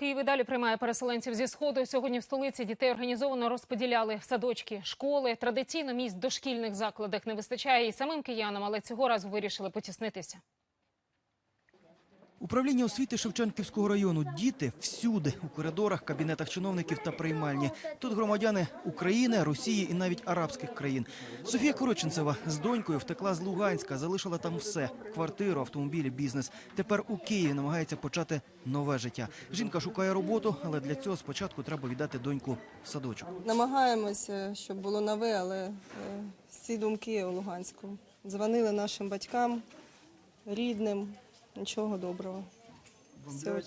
Київ і далі приймає переселенців зі сходу. Сьогодні в столиці дітей організовано розподіляли в садочки, школи. Традиційно місць дошкільних закладах не вистачає і самим киянам, але цього разу вирішили потіснитися. Управління освіти Шевченківського району. Діти всюди у коридорах, кабінетах чиновників та приймальні. Тут громадяни України, Росії і навіть арабських країн. Софія Короченцева з донькою втекла з Луганська, залишила там все: квартиру, автомобілі, бізнес. Тепер у Києві намагається почати нове життя. Жінка шукає роботу, але для цього спочатку треба віддати доньку в садочок. Намагаємося, щоб було нове, але е, всі думки у Луганську. Дзвонили нашим батькам, рідним, нічого доброго. Все,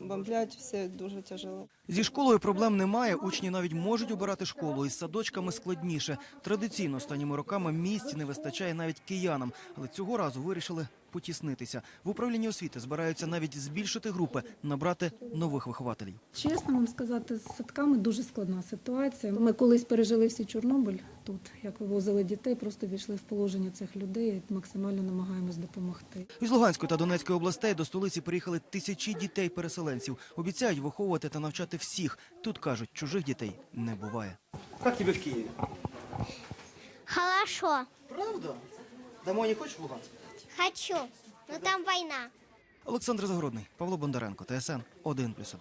бомблять, все дуже тяжело. Зі школою проблем немає. Учні навіть можуть обирати школу. Із садочками складніше. Традиційно останніми роками місць не вистачає навіть киянам, але цього разу вирішили потіснитися. В управлінні освіти збираються навіть збільшити групи, набрати нових вихователів. Чесно вам сказати, з садками дуже складна ситуація. Ми колись пережили всі Чорнобиль тут, як вивозили дітей, просто війшли в положення цих людей і максимально намагаємось допомогти. Із Луганської та Донецької областей до столиці приїхали тисячі дітей-переселенців. Обіцяють виховувати та навчати всіх. Тут кажуть, чужих дітей не буває. Як тобі в Києві? Хорошо, Правда? Домой не хочеш в Луганськ? хочу, но там война. Олександр Загородний, Павло Бондаренко, ТСН 1+,1.